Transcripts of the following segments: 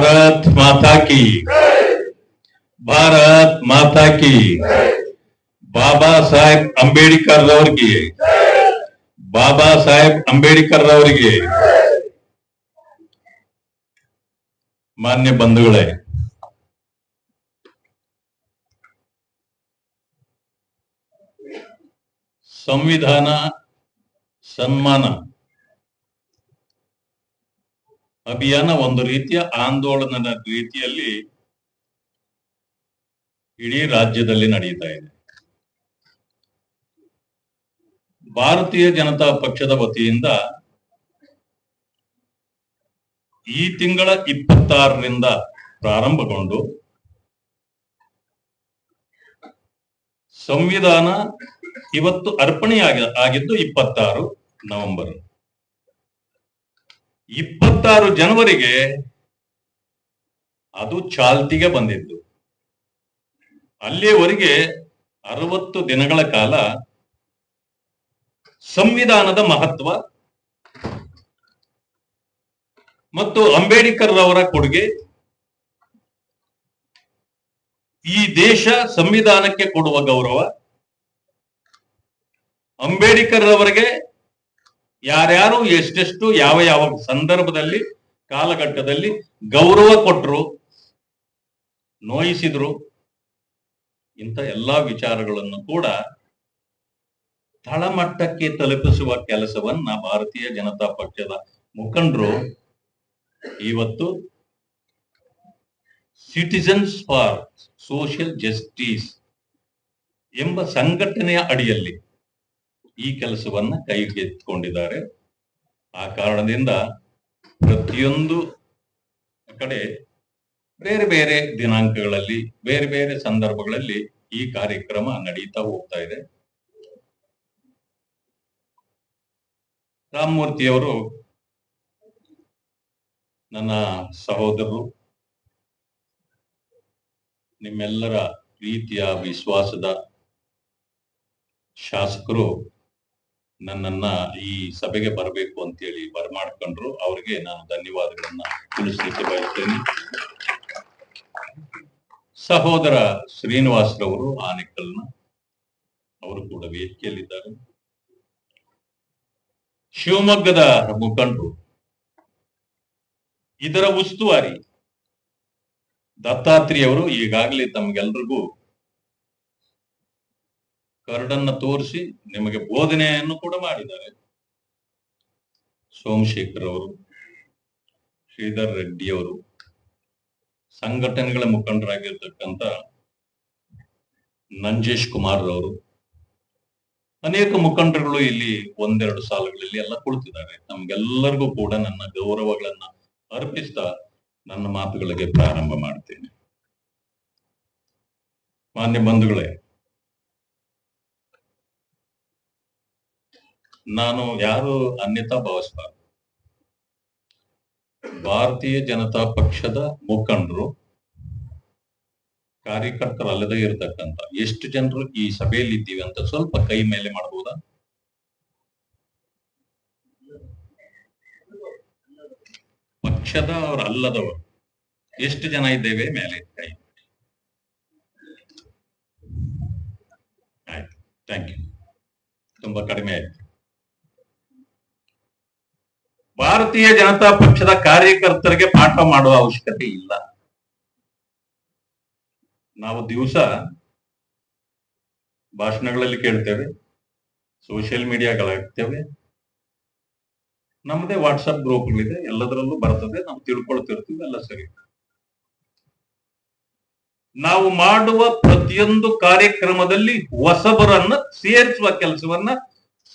ಭಾರತ್ ಮಾತಾ ಕಿ ಭಾರತ್ ಮಾತಾ ಕಿ ಬಾಬಾ ಸಾಹೇಬ್ ಅಂಬೇಡ್ಕರ್ ರವರಿಗೆ ಬಾಬಾ ಸಾಹೇಬ್ ಅಂಬೇಡ್ಕರ್ ರವರಿಗೆ ಮಾನ್ಯ ಬಂಧುಗಳೇ ಸಂವಿಧಾನ ಸನ್ಮಾನ ಅಭಿಯಾನ ಒಂದು ರೀತಿಯ ಆಂದೋಲನದ ರೀತಿಯಲ್ಲಿ ಇಡೀ ರಾಜ್ಯದಲ್ಲಿ ನಡೆಯುತ್ತಾ ಇದೆ. ಭಾರತೀಯ ಜನತಾ ಪಕ್ಷದ ವತಿಯಿಂದ ಈ ತಿಂಗಳ ಇಪ್ಪತ್ತಾರರಿಂದ ಪ್ರಾರಂಭಗೊಂಡು ಸಂವಿಧಾನ ಇವತ್ತು ಅರ್ಪಣೆಯಾಗಿ ಆಗಿದ್ದು ಇಪ್ಪತ್ತಾರು ನವೆಂಬರ್. ಇಪ್ಪತ್ತಾರು ಜನವರಿಗೆ ಅದು ಚಾಲ್ತಿಗೆ ಬಂದಿದ್ದು. ಅಲ್ಲಿಯವರೆಗೆ ಅರವತ್ತು ದಿನಗಳ ಕಾಲ ಸಂವಿಧಾನದ ಮಹತ್ವ ಮತ್ತು ಅಂಬೇಡ್ಕರ್ ರವರ ಕೊಡುಗೆ ಈ ದೇಶ ಸಂವಿಧಾನಕ್ಕೆ ಕೊಡುವ ಗೌರವ ಅಂಬೇಡ್ಕರ್ ರವರಿಗೆ ಯಾರ್ಯಾರು ಎಷ್ಟೆಷ್ಟು ಯಾವ ಯಾವ ಸಂದರ್ಭದಲ್ಲಿ, ಕಾಲಘಟ್ಟದಲ್ಲಿ ಗೌರವ ಕೊಟ್ಟರು ನೋಯಿಸಿದ್ರು, ಇಂಥ ಎಲ್ಲಾ ವಿಚಾರಗಳನ್ನು ಕೂಡ ತಳಮಟ್ಟಕ್ಕೆ ತಲುಪಿಸುವ ಕೆಲಸವನ್ನ ಭಾರತೀಯ ಜನತಾ ಪಕ್ಷದ ಮುಖಂಡರು ಇವತ್ತು ಸಿಟಿಸನ್ಸ್ ಫಾರ್ ಸೋಷಿಯಲ್ ಜಸ್ಟಿಸ್ ಎಂಬ ಸಂಘಟನೆಯ ಅಡಿಯಲ್ಲಿ ಈ ಕೆಲಸವನ್ನ ಕೈಗೆತ್ತಿಕೊಂಡಿದ್ದಾರೆ ಆ ಕಾರಣದಿಂದ ಪ್ರತಿಯೊಂದು ಕಡೆ ಬೇರೆ ಬೇರೆ ದಿನಾಂಕಗಳಲ್ಲಿ, ಬೇರೆ ಬೇರೆ ಸಂದರ್ಭಗಳಲ್ಲಿ ಈ ಕಾರ್ಯಕ್ರಮ ನಡೀತಾ ಹೋಗ್ತಾ ಇದೆ. ರಾಮಮೂರ್ತಿಯವರು ನನ್ನ ಸಹೋದರರು, ನಿಮ್ಮೆಲ್ಲರ ಪ್ರೀತಿಯ, ವಿಶ್ವಾಸದ ಶಾಸಕರು ನನ್ನನ್ನ ಈ ಸಭೆಗೆ ಬರಬೇಕು ಅಂತೇಳಿ ಬರಮಾಡ್ಕೊಂಡ್ರು ಅವ್ರಿಗೆ ನಾನು ಧನ್ಯವಾದಗಳನ್ನ ತಿಳಿಸ್ಲಿಕ್ಕೆ ಬಯಸ್ತೇನೆ. ಸಹೋದರ ಶ್ರೀನಿವಾಸರವರು ಆನೆಕಲ್ನ ಅವರು ಕೂಡ ವೇದಿಕೆಯಲ್ಲಿದ್ದಾರೆ. ಶಿವಮೊಗ್ಗದ ಮುಖಂಡರು, ಇದರ ಉಸ್ತುವಾರಿ ದತ್ತಾತ್ರಿ ಅವರು, ಈಗಾಗಲೇ ತಮ್ಗೆಲ್ರಿಗೂ ಕರಡನ್ನ ತೋರಿಸಿ ನಿಮಗೆ ಬೋಧನೆಯನ್ನು ಕೂಡ ಮಾಡಿದ್ದಾರೆ. ಸೋಮಶೇಖರ್ ಅವರು, ಶ್ರೀಧರ್ ರೆಡ್ಡಿ ಅವರು ಸಂಘಟನೆಗಳ ಮುಖಂಡರಾಗಿರ್ತಕ್ಕಂಥ ನಂಜೇಶ್ ಕುಮಾರ್ ಅವರು. ಅನೇಕ ಮುಖಂಡರುಗಳು ಇಲ್ಲಿ ಒಂದೆರಡು ಸಾಲುಗಳಲ್ಲಿ ಎಲ್ಲ ಕುಳಿತಿದ್ದಾರೆ. ನಮ್ಗೆಲ್ಲರಿಗೂ ಕೂಡ ನನ್ನ ಗೌರವಗಳನ್ನ ಅರ್ಪಿಸ್ತಾ ನನ್ನ ಮಾತುಗಳಿಗೆ ಪ್ರಾರಂಭ ಮಾಡ್ತೇನೆ. ಮಾನ್ಯ ಬಂಧುಗಳೇ ನಾನು ಯಾರು ಅನ್ಯತಾ ಭಾವಿಸಬಾರ್ದು ಭಾರತೀಯ ಜನತಾ ಪಕ್ಷದ ಮುಖಂಡರು ಕಾರ್ಯಕರ್ತರು ಅಲ್ಲದೆ ಇರತಕ್ಕಂತ ಎಷ್ಟು ಜನರು ಈ ಸಭೆಯಲ್ಲಿ ಇದ್ದೀವಿ ಅಂತ ಸ್ವಲ್ಪ ಕೈ ಮೇಲೆ ಮಾಡಬಹುದಾ ಪಕ್ಷದ ಅವ್ರ ಅಲ್ಲದವರು. ಎಷ್ಟು ಜನ ಇದ್ದೇವೆ ಮೇಲೆ? ಕೈ ಆಯ್ತು. ಥ್ಯಾಂಕ್ ಯು ತುಂಬಾ ಕಡಿಮೆ ಆಯ್ತು. ಭಾರತೀಯ ಜನತಾ ಪಕ್ಷದ ಕಾರ್ಯಕರ್ತರಿಗೆ ಪಾಠ ಮಾಡುವ ಅವಶ್ಯಕತೆ ಇಲ್ಲ. ನಾವು ದಿವಸ ಭಾಷಣಗಳಲ್ಲಿ ಕೇಳ್ತೇವೆ, ಸೋಷಿಯಲ್ ಮೀಡಿಯಾಗಳಾಗ್ತೇವೆ ನಮ್ಮದೇ ವಾಟ್ಸಪ್ ಗ್ರೂಪ್ಗಳಿದೆ, ಎಲ್ಲದರಲ್ಲೂ ಬರ್ತದೆ, ನಾವು ತಿಳ್ಕೊಳ್ತಿರ್ತೀವಿ, ಎಲ್ಲ ಸರಿ ನಾವು ಮಾಡುವ ಪ್ರತಿಯೊಂದು ಕಾರ್ಯಕ್ರಮದಲ್ಲಿ ಹೊಸಬರನ್ನ ಸೇರಿಸುವ ಕೆಲಸವನ್ನ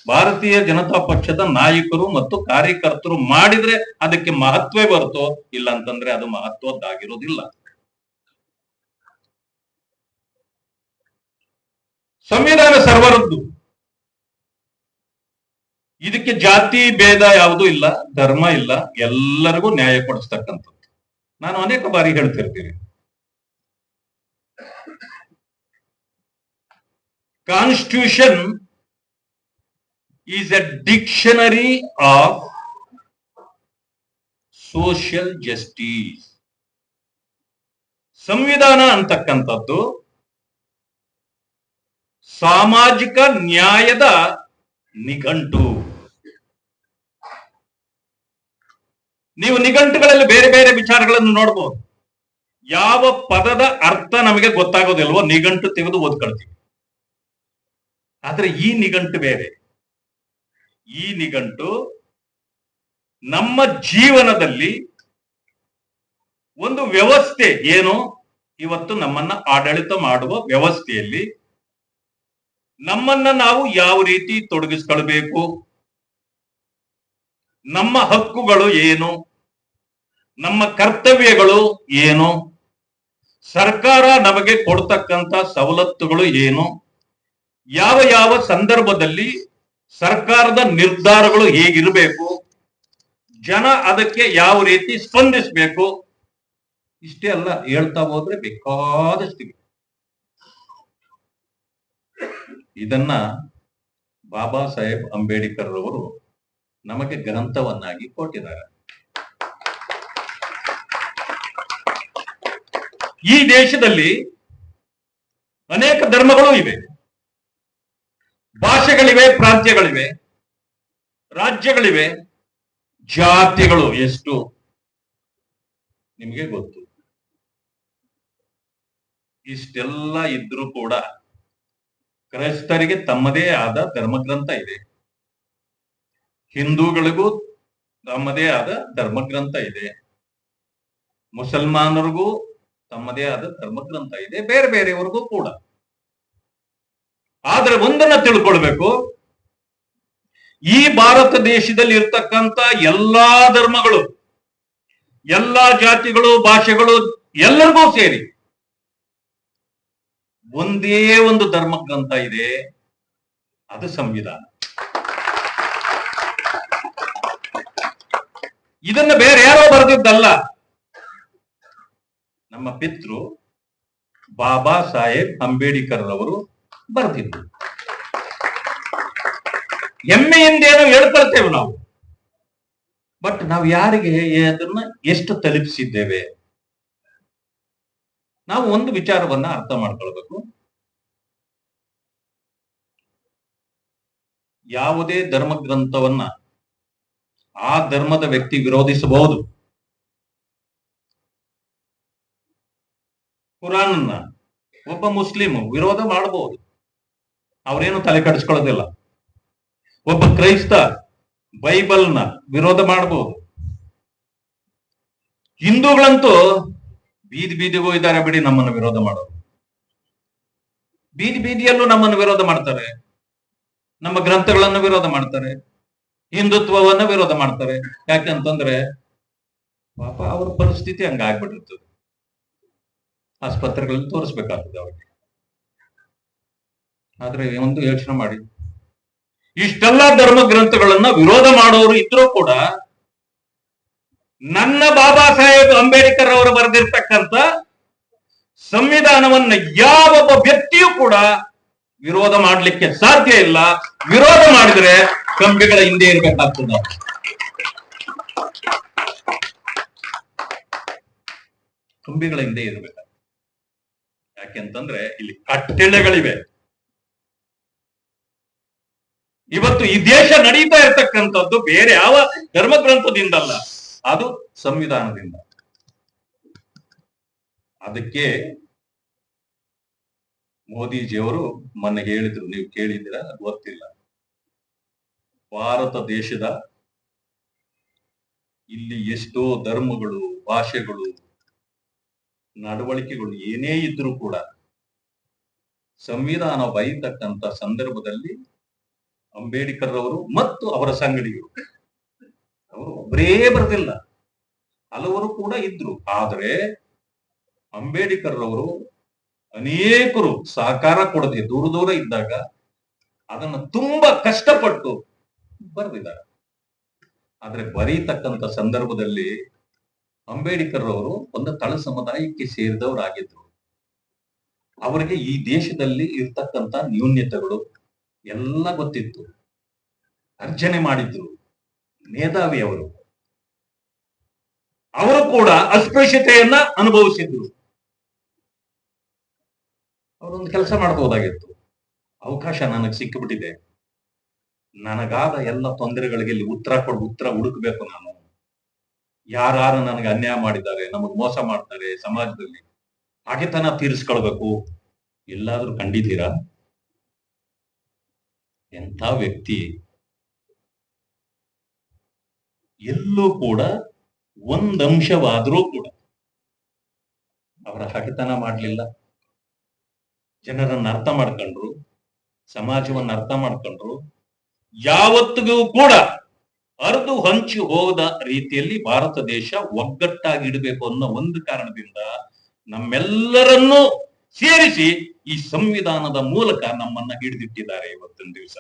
ಭಾರತೀಯ ಜನತಾ ಪಕ್ಷದ ನಾಯಕರು ಮತ್ತು ಕಾರ್ಯಕರ್ತರು ಮಾಡಿದ್ರೆ ಅದಕ್ಕೆ ಮಹತ್ವೇ ಬರ್ತೋ ಇಲ್ಲ ಅಂತಂದ್ರೆ ಅದು ಮಹತ್ವದ್ದಾಗಿರೋದಿಲ್ಲ. ಸಂವಿಧಾನ ಸರ್ವರದ್ದು. ಇದಕ್ಕೆ ಜಾತಿ ಭೇದ ಯಾವುದೂ ಇಲ್ಲ, ಧರ್ಮ ಇಲ್ಲ, ಎಲ್ಲರಿಗೂ ನ್ಯಾಯ ಕೊಡಿಸ್ತಕ್ಕಂಥದ್ದು. ನಾನು ಅನೇಕ ಬಾರಿ ಹೇಳ್ತಿರ್ತೀನಿ. Constitution is a dictionary of social justice ಸಂವಿಧಾನ ಅಂತಕ್ಕಂಥದ್ದು ಸಾಮಾಜಿಕ ನ್ಯಾಯದ ನಿಘಂಟು. ನೀವು ನಿಘಂಟುಗಳಲ್ಲಿ ಬೇರೆ ಬೇರೆ ವಿಚಾರಗಳನ್ನು ನೋಡಬಹುದು ಯಾವ ಪದದ ಅರ್ಥ ನಮಗೆ ಗೊತ್ತಾಗೋದಿಲ್ವೋ, ನಿಘಂಟು ತೆಗೆದು ಓದ್ಕೊಳ್ತೀವಿ. ಆದ್ರೆ ಈ ನಿಘಂಟು ಬೇರೆ. ಈ ನಿಘಂಟು ನಮ್ಮ ಜೀವನದಲ್ಲಿ ಒಂದು ವ್ಯವಸ್ಥೆ ಏನು? ಇವತ್ತು ನಮ್ಮನ್ನ ಆಡಳಿತ ಮಾಡುವ ವ್ಯವಸ್ಥೆಯಲ್ಲಿ ನಮ್ಮನ್ನ ನಾವು ಯಾವ ರೀತಿ ತೊಡಗಿಸ್ಕೊಳ್ಬೇಕು? ನಮ್ಮ ಹಕ್ಕುಗಳು ಏನು? ನಮ್ಮ ಕರ್ತವ್ಯಗಳು ಏನು? ಸರ್ಕಾರ ನಮಗೆ ಕೊಡ್ತಕ್ಕಂತ ಸವಲತ್ತುಗಳು ಏನು? ಯಾವ ಯಾವ ಸಂದರ್ಭದಲ್ಲಿ ಸರ್ಕಾರದ ನಿರ್ಧಾರಗಳು ಹೇಗಿರಬೇಕು? ಜನ ಅದಕ್ಕೆ ಯಾವ ರೀತಿ ಸ್ಪಂದಿಸಬೇಕು? ಇಷ್ಟೇ ಅಲ್ಲ, ಹೇಳ್ತಾ ಹೋದ್ರೆ ಬೇಕಾದಷ್ಟಿವೆ ಇದನ್ನ ಬಾಬಾ ಸಾಹೇಬ್ ಅಂಬೇಡ್ಕರ್ ಅವರು ನಮಗೆ ಗ್ರಂಥವನ್ನಾಗಿ ಕೊಟ್ಟಿದ್ದಾರೆ. ಈ ದೇಶದಲ್ಲಿ ಅನೇಕ ಧರ್ಮಗಳು ಇವೆ. ಭಾಷೆಗಳಿವೆ, ಪ್ರಾಂತ್ಯಗಳಿವೆ, ರಾಜ್ಯಗಳಿವೆ, ಜಾತಿಗಳು ಎಷ್ಟು? ನಿಮಗೆ ಗೊತ್ತು. ಇಷ್ಟೆಲ್ಲ ಇದ್ರೂ ಕೂಡ ಕ್ರೈಸ್ತರಿಗೆ ತಮ್ಮದೇ ಆದ ಧರ್ಮಗ್ರಂಥ ಇದೆ. ಹಿಂದೂಗಳಿಗೂ ತಮ್ಮದೇ ಆದ ಧರ್ಮಗ್ರಂಥ ಇದೆ. ಮುಸಲ್ಮಾನರಿಗೂ ತಮ್ಮದೇ ಆದ ಧರ್ಮಗ್ರಂಥ ಇದೆ. ಬೇರೆ ಬೇರೆಯವರಿಗೂ ಕೂಡ. ಆದ್ರೆ ಒಂದನ್ನ ತಿಳ್ಕೊಳ್ಬೇಕು. ಈ ಭಾರತ ದೇಶದಲ್ಲಿ ಇರ್ತಕ್ಕಂತ ಎಲ್ಲಾ ಧರ್ಮಗಳು, ಎಲ್ಲಾ ಜಾತಿಗಳು, ಭಾಷೆಗಳು ಎಲ್ಲರಿಗೂ ಸೇರಿ ಒಂದೇ ಒಂದು ಧರ್ಮ ಗ್ರಂಥ ಇದೆ, ಅದು ಸಂವಿಧಾನ. ಇದನ್ನ ಬೇರೆ ಯಾರೋ ಬರೆದಿದ್ದಲ್ಲ. ನಮ್ಮ ಪಿತೃ ಬಾಬಾ ಸಾಹೇಬ್ ಅಂಬೇಡ್ಕರ್ ಅವರು ಬರೆದಿದ್ದು ಹೆಮ್ಮೆಯಿಂದ ಏನೋ ಹೇಳ್ಕೊಳ್ತೇವೆ ನಾವು. ಬಟ್ ನಾವು ಯಾರಿಗೆ ಅದನ್ನ ಎಷ್ಟು ತಲುಪಿಸಿದ್ದೇವೆ? ನಾವು ಒಂದು ವಿಚಾರವನ್ನ ಅರ್ಥ ಮಾಡ್ಕೊಳ್ಬೇಕು. ಯಾವುದೇ ಧರ್ಮ ಗ್ರಂಥವನ್ನ ಆ ಧರ್ಮದ ವ್ಯಕ್ತಿ ವಿರೋಧಿಸಬಹುದು. ಕುರಾನ್ನ ಒಬ್ಬ ಮುಸ್ಲಿಂ ವಿರೋಧ ಮಾಡಬಹುದು ಅವರೇನು ತಲೆ ಕಡಿಸ್ಕೊಳ್ಳೋದಿಲ್ಲ. ಒಬ್ಬ ಕ್ರೈಸ್ತ ಬೈಬಲ್ನ ವಿರೋಧ ಮಾಡಬಹುದು ಹಿಂದೂಗಳಂತೂ ಬೀದಿ ಬೀದಿಗೂ ಇದ್ದಾರೆ ಬಿಡಿ ನಮ್ಮನ್ನು ವಿರೋಧ ಮಾಡೋದು ಬೀದಿ ಬೀದಿಯಲ್ಲೂ ನಮ್ಮನ್ನು ವಿರೋಧ ಮಾಡ್ತಾರೆ. ನಮ್ಮ ಗ್ರಂಥಗಳನ್ನು ವಿರೋಧ ಮಾಡ್ತಾರೆ. ಹಿಂದುತ್ವವನ್ನ ವಿರೋಧ ಮಾಡ್ತಾರೆ. ಯಾಕಂತಂದ್ರೆ ಪಾಪ ಅವ್ರ ಪರಿಸ್ಥಿತಿ ಹಂಗಾಗ್ಬಿಟ್ಟಿರ್ತದೆ. ಆಸ್ಪತ್ರೆಗಳಲ್ಲಿ ತೋರಿಸ್ಬೇಕಾಗ್ತದೆ ಅವ್ರಿಗೆ. ಆದ್ರೆ ಒಂದು ಯೋಚನೆ ಮಾಡಿ. ಇಷ್ಟೆಲ್ಲ ಧರ್ಮ ಗ್ರಂಥಗಳನ್ನ ವಿರೋಧ ಮಾಡೋರು ಇದ್ರೂ ಕೂಡ ನನ್ನ ಬಾಬಾ ಸಾಹೇಬ್ ಅಂಬೇಡ್ಕರ್ ಅವರು ಬರೆದಿರ್ತಕ್ಕಂಥ ಸಂವಿಧಾನವನ್ನ ಯಾವೊಬ್ಬ ವ್ಯಕ್ತಿಯೂ ಕೂಡ ವಿರೋಧ ಮಾಡಲಿಕ್ಕೆ ಸಾಧ್ಯ ಇಲ್ಲ. ವಿರೋಧ ಮಾಡಿದ್ರೆ ಕಂಬಿಗಳ ಹಿಂದೆ ಇರಬೇಕಾಗ್ತದೆ. ಕಂಬಿಗಳ ಹಿಂದೆ ಇರಬೇಕಾಗ್ತದೆ. ಯಾಕೆಂತಂದ್ರೆ ಇಲ್ಲಿ ಕಟ್ಟಳೆಗಳಿವೆ. ಇವತ್ತು ಈ ದೇಶ ನಡೀತಾ ಇರ್ತಕ್ಕಂಥದ್ದು ಬೇರೆ ಯಾವ ಧರ್ಮಗ್ರಂಥದಿಂದಲ್ಲ. ಅದು ಸಂವಿಧಾನದಿಂದ. ಅದಕ್ಕೆ ಮೋದಿಜಿಯವರು ಮೊನ್ನೆ ಹೇಳಿದ್ರು, ನೀವು ಕೇಳಿದ್ದೀರಾ? ಗೊತ್ತಿಲ್ಲ. ಭಾರತ ದೇಶದ ಇಲ್ಲಿ ಎಷ್ಟೋ ಧರ್ಮಗಳು, ಭಾಷೆಗಳು, ನಡವಳಿಕೆಗಳು ಏನೇ ಇದ್ರೂ ಕೂಡ ಸಂವಿಧಾನ ಬೈತಕ್ಕಂತ ಸಂದರ್ಭದಲ್ಲಿ ಅಂಬೇಡ್ಕರ್ ಅವರು ಮತ್ತು ಅವರ ಸಂಗಡಿಗರು ಅವರು ಒಬ್ಬರೇ ಬರದಿಲ್ಲ ಹಲವರು ಕೂಡ ಇದ್ರು. ಆದರೆ ಅಂಬೇಡ್ಕರ್ ಅವರು ಅನೇಕರು ಸಹಕಾರ ಕೊಡದೆ ದೂರ ದೂರ ಇದ್ದಾಗ ಅದನ್ನು ತುಂಬಾ ಕಷ್ಟಪಟ್ಟು ಬರೆದಿದ್ದಾರೆ. ಆದ್ರೆ ಬರೀತಕ್ಕಂತ ಸಂದರ್ಭದಲ್ಲಿ ಅಂಬೇಡ್ಕರ್ ಅವರು ಒಂದು ತಳ ಸಮುದಾಯಕ್ಕೆ ಸೇರಿದವರಾಗಿದ್ರು. ಅವರಿಗೆ ಈ ದೇಶದಲ್ಲಿ ಇರ್ತಕ್ಕಂತ ನ್ಯೂನ್ಯತೆಗಳು ಎಲ್ಲ ಗೊತ್ತಿತ್ತು. ಅರ್ಜನೆ ಮಾಡಿದ್ರು. ಮೇಧಾವಿ ಅವರು. ಅವರು ಕೂಡ ಅಸ್ಪೃಶ್ಯತೆಯನ್ನ ಅನುಭವಿಸಿದ್ರು. ಅವರೊಂದು ಕೆಲಸ ಮಾಡಬಹುದಾಗಿತ್ತು ಅವಕಾಶ ನನಗೆ ಸಿಕ್ಕಿಬಿಟ್ಟಿದೆ. ನನಗಾದ ಎಲ್ಲ ತೊಂದರೆಗಳಿಗೆ ಇಲ್ಲಿ ಉತ್ತರ ಕೊಡ್, ಉತ್ತರ ಹುಡುಕ್ಬೇಕು ನಾನು. ಯಾರು ನನಗೆ ಅನ್ಯಾಯ ಮಾಡಿದ್ದಾರೆ, ನಮಗ್ ಮೋಸ ಮಾಡ್ತಾರೆ ಸಮಾಜದಲ್ಲಿ ಹಾಗೆತನ ತೀರಿಸ್ಕೊಳ್ಬೇಕು. ಎಲ್ಲಾದ್ರೂ ಕಂಡಿದ್ದೀರಾ? ಎಂಥ ವ್ಯಕ್ತಿ ಎಲ್ಲೂ ಕೂಡ ಒಂದಂಶವಾದ್ರೂ ಕೂಡ ಅವರ ಹಠತನ ಮಾಡ್ಲಿಲ್ಲ. ಜನರನ್ನ ಅರ್ಥ ಮಾಡ್ಕೊಂಡ್ರು, ಸಮಾಜವನ್ನ ಅರ್ಥ ಮಾಡ್ಕೊಂಡ್ರು, ಯಾವತ್ತಿಗೂ ಕೂಡ ಅರ್ದು ಹಂಚಿ ಹೋದ ರೀತಿಯಲ್ಲಿ ಭಾರತ ದೇಶ ಒಗ್ಗಟ್ಟಾಗಿ ಇಡಬೇಕು ಅನ್ನೋ ಒಂದು ಕಾರಣದಿಂದ ನಮ್ಮೆಲ್ಲರನ್ನೂ ಸೇರಿಸಿ ಈ ಸಂವಿಧಾನದ ಮೂಲಕ ನಮ್ಮನ್ನ ಹಿಡಿದಿಟ್ಟಿದ್ದಾರೆ ಇವತ್ತಿನ ದಿವಸ.